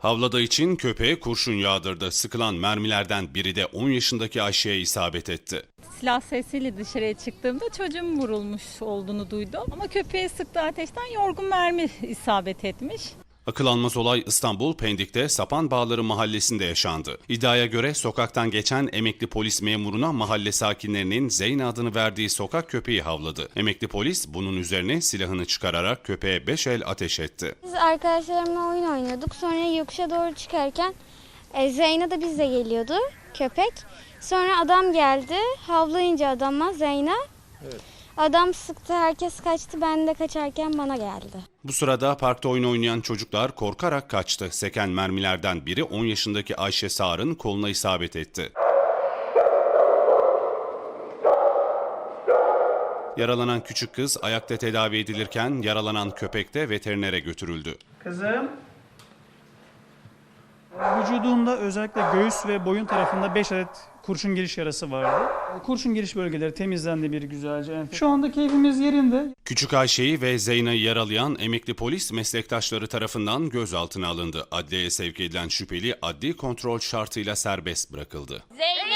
Havlada için köpeğe kurşun yağdırdı. Sıkılan mermilerden biri de 10 yaşındaki Ayşe'ye isabet etti. Silah sesiyle dışarıya çıktığımda çocuğum vurulmuş olduğunu duydum. Ama köpeğe sıktığı ateşten yorgun mermi isabet etmiş. Akıl almaz olay İstanbul Pendik'te Sapan Bağları mahallesinde yaşandı. İddiaya göre sokaktan geçen emekli polis memuruna mahalle sakinlerinin Zeyn adını verdiği sokak köpeği havladı. Emekli polis bunun üzerine silahını çıkararak köpeğe beş el ateş etti. Biz arkadaşlarımla oyun oynuyorduk. Sonra yokuşa doğru çıkarken e, Zeyna da bizle geliyordu köpek. Sonra adam geldi. Havlayınca adama Zeyna. Adam sıktı, herkes kaçtı. Ben de kaçarken bana geldi. Bu sırada parkta oyun oynayan çocuklar korkarak kaçtı. Seken mermilerden biri 10 yaşındaki Ayşe Sağır'ın koluna isabet etti. Yaralanan küçük kız ayakta tedavi edilirken yaralanan köpek de veterinere götürüldü. Kızım. Vücudunda özellikle göğüs ve boyun tarafında 5 adet kurşun giriş yarası vardı. Kurşun giriş bölgeleri temizlendi bir güzelce. Şu anda keyfimiz yerinde. Küçük Ayşe'yi ve Zeyna'yı yaralayan emekli polis meslektaşları tarafından gözaltına alındı. Adliyeye sevk edilen şüpheli adli kontrol şartıyla serbest bırakıldı. Zeynep